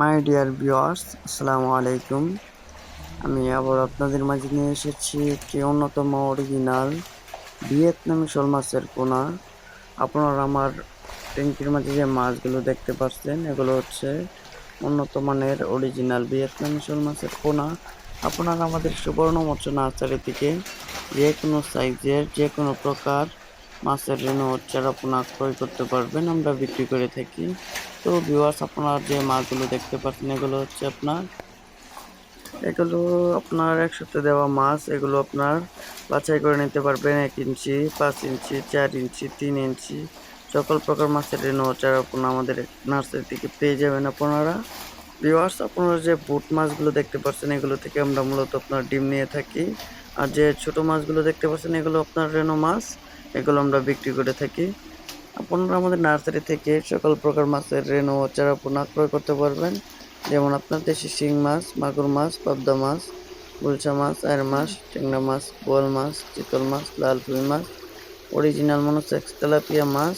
My dear viewers আসসালামু আলাইকুম। আমি আবার আপনাদের মাঝে নিয়ে এসেছি একটি অন্যতম অরিজিনাল ভিয়েতনামি শোল মাছের পোনা। আপনারা আমার ট্যাঙ্কির মাঝে যে মাছগুলো দেখতে পাচ্ছেন, এগুলো হচ্ছে উন্নত মানের অরিজিনাল ভিয়েতনামি শোল মাছের পোনা। আপনারা আমাদের সুবর্ণ মৎস্য নার্সারি থেকে যে কোনো সাইজের যে কোনো প্রকার মাছের রেণু চারা পোনা ক্রয় করতে পারবেন, আমরা বিক্রি করে থাকি। তো ভিউয়ার্স আপনারা যে মাছগুলো দেখতে পাচ্ছেন, এগুলো হচ্ছে আপনার, এগুলো আপনার একসাথে দেওয়া মাছ, এগুলো আপনার বাছাই করে নিতে পারবেন এক ইঞ্চি, পাঁচ ইঞ্চি, চার ইঞ্চি, তিন ইঞ্চি। সকল প্রকার মাছের রেণু চারা পোনা আমাদের নার্সারি থেকে পেয়ে যাবেন আপনারা। ভিউয়ার্স আপনারা যে বুট মাছগুলো দেখতে পাচ্ছেন, এগুলো থেকে আমরা মূলত আপনার ডিম নিয়ে থাকি। আর যে ছোট মাছগুলো দেখতে পাচ্ছেন, এগুলো আপনার রেনো মাছ। এগুলো আমরা বিক্রি করে থাকি। আপনারা আমাদের নার্সারি থেকে সকল প্রকার মাছের রেণু ও চারা পোনা ক্রয় করতে পারবেন। যেমন আপনার দেশি শিং মাছ, মাগুর মাছ, পাবদা মাছ, গুলশা মাছ আয়ের মাছ, ট্যাংরা মাছ, বোয়াল মাছ, চিতল মাছ, লাল ফুল মাছ, অরিজিনাল মনোসেক্স তেলাপিয়া মাছ